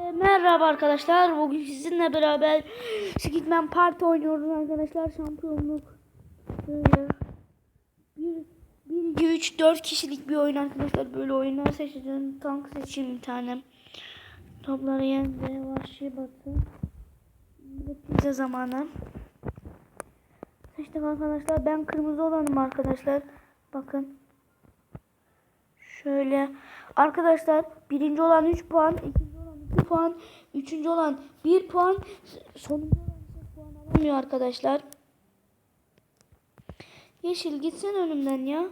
Ee, merhaba arkadaşlar. Bugün sizinle beraber Skitman Parti oynuyoruz arkadaşlar. Şampiyonluk. Böyle. 1 2 3 4 kişilik bir oyun arkadaşlar. Böyle oyunlar seçeceğim. Tank seçeyim bir tane. Topları yendi. Vahşi batı. Pizza zamanı. Seçtim arkadaşlar. Ben kırmızı olanım arkadaşlar. Bakın. Şöyle. Arkadaşlar birinci olan 3 puan. 2 bir puan. Üçüncü olan bir puan. Sonuncu olan bir puan alamıyor arkadaşlar. Yeşil gitsen önümden ya.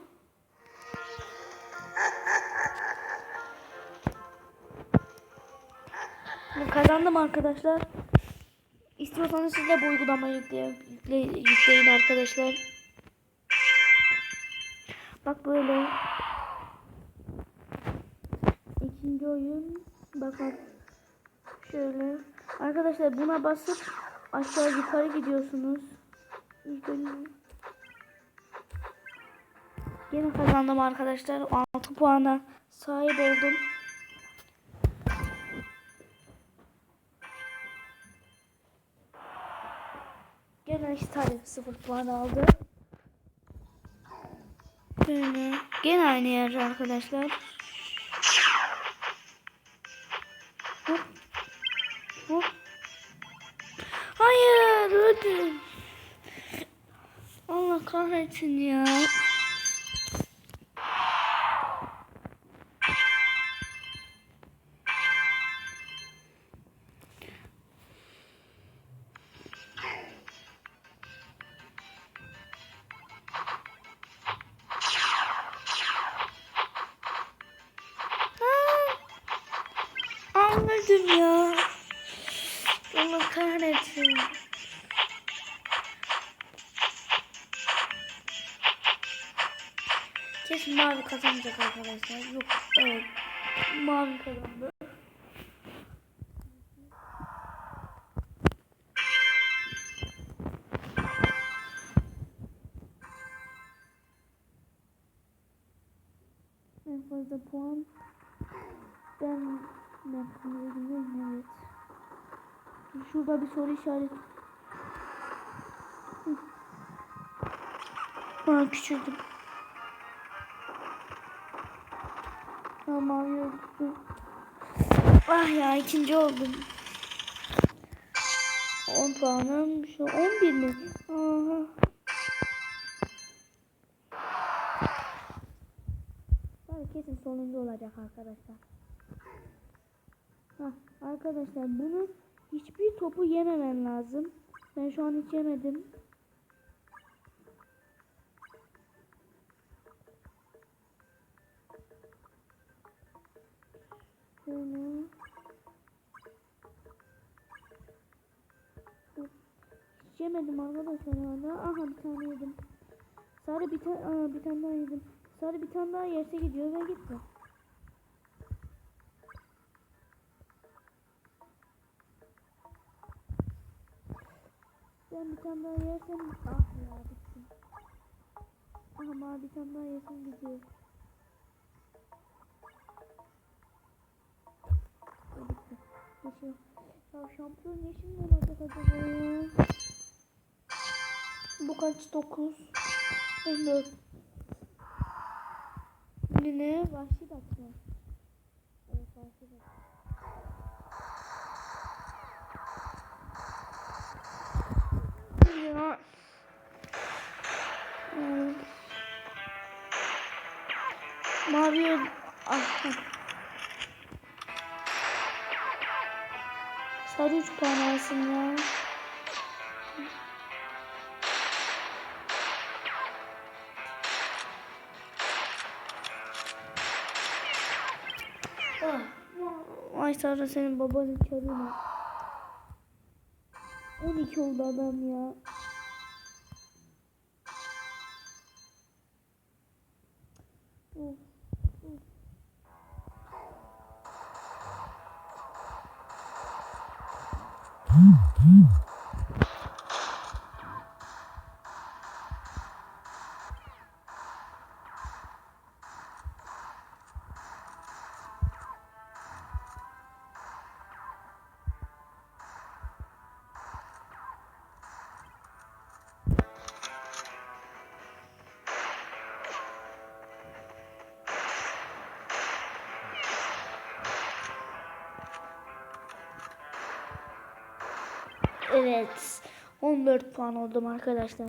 Kazandım arkadaşlar. İstiyorsanız siz de bu uygulamayı yükle, yükleyin arkadaşlar. Bak böyle. İkinci oyun. Bak bak. Şöyle. Arkadaşlar buna basıp aşağı yukarı gidiyorsunuz. Yine kazandım arkadaşlar. 6 puana sahip oldum. Gene işte 0 puan aldı. Böyle. Gene aynı yer arkadaşlar. Kahretsin ya. Aa, Anladım ya. Allah kahretsin. Kesin mavi kazanacak arkadaşlar. Yok evet. Mavi kazandı. Fazla puan ben ben kırmızı evet. Şurada bir soru işareti. Aa, küçüldüm. Tamam yoktu. Ah ya ikinci oldum. 10 puanım. Şu 11 mi? Aha. Tabii kesin sonuncu olacak arkadaşlar. Hah, arkadaşlar bunu hiçbir topu yememen lazım. Ben şu an hiç yemedim. Şöyle. Yemedim arkadaşlar hala. Aha bir tane yedim. Sarı bir tane bir tane daha yedim. Sarı bir tane daha yerse gidiyor ve gitti. Ben bir tane daha yersem ah ya bitsin. Ama bir tane daha yersem gidiyor. Yeşil. Ya şampiyon yeşil mi olacak acaba? Bu kaç? 9 14 Şimdi ne? Vahşi bat Sarı 3 puan alsın ya. Ah. Ay Sarı senin babanın karına. 12 oldu adam ya. Of, of. Mm-hmm. Evet. 14 puan oldum arkadaşlar.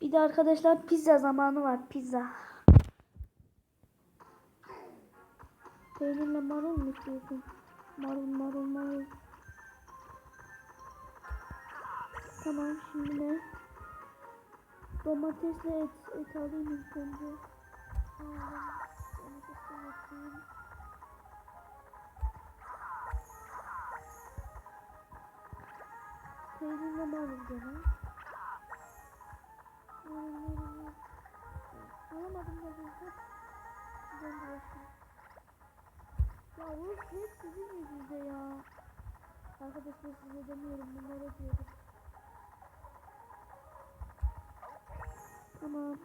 Bir de arkadaşlar pizza zamanı var. Pizza. Peynirle marul mu istiyorsun? Marul marul marul. Tamam şimdi ne? Domatesle et, et alayım ilk önce. Aldım. Gene. Marul marul marul. Alamadım da bir Ben bakayım. Ya bu hep sizin yüzünüzde ya. Arkadaşlar size demiyorum bunlara diyorum. Tamam.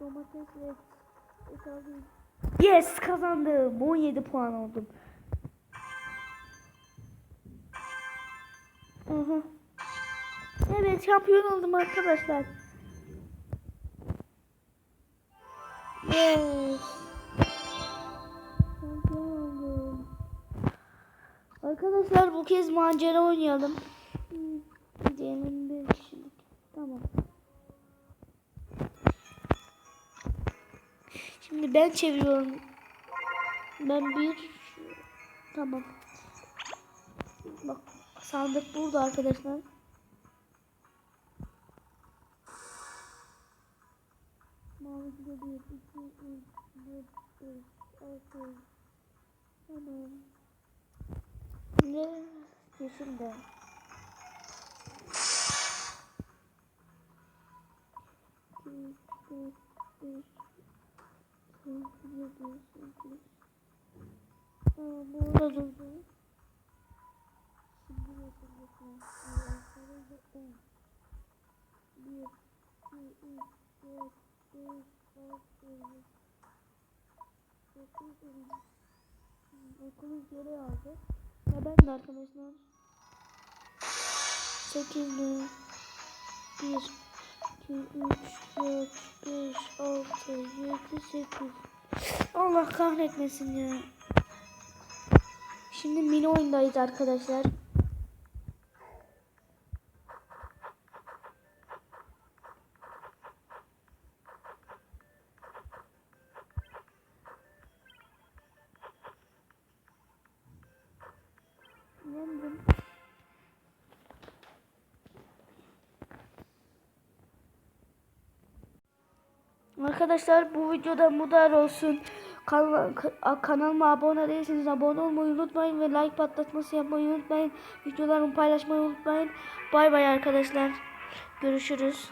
Domates et, et alayım. Yes kazandım. 17 puan oldum. Aha. Evet şampiyon oldum arkadaşlar. Yes. Şampiyon oldum. Arkadaşlar bu kez macera oynayalım. Diyelim bir kişilik. Tamam. Şimdi ben çeviriyorum. Ben bir tamam. Bak sandık burada arkadaşlar. Mavi. Tamam. Ne? Yeşil de. İki, üç, dört, beş, altı, yedi, sekiz. Tamam, burada durdu. Şimdi yeşil yapalım. Arkadaşlar on. Bir, iki, üç, dört, beş, altı, yedi. Dokuz, on. Okulu geri aldı. Ve ben de arkadaşlar 8 mi? 1 2 3 4 5 6 7 8 Allah kahretmesin ya. Şimdi mini oyundayız arkadaşlar. Arkadaşlar bu videoda bu kadar olsun. Kan kanalıma abone değilseniz abone olmayı unutmayın ve like patlatması yapmayı unutmayın. Videolarımı paylaşmayı unutmayın. Bay bay arkadaşlar. Görüşürüz.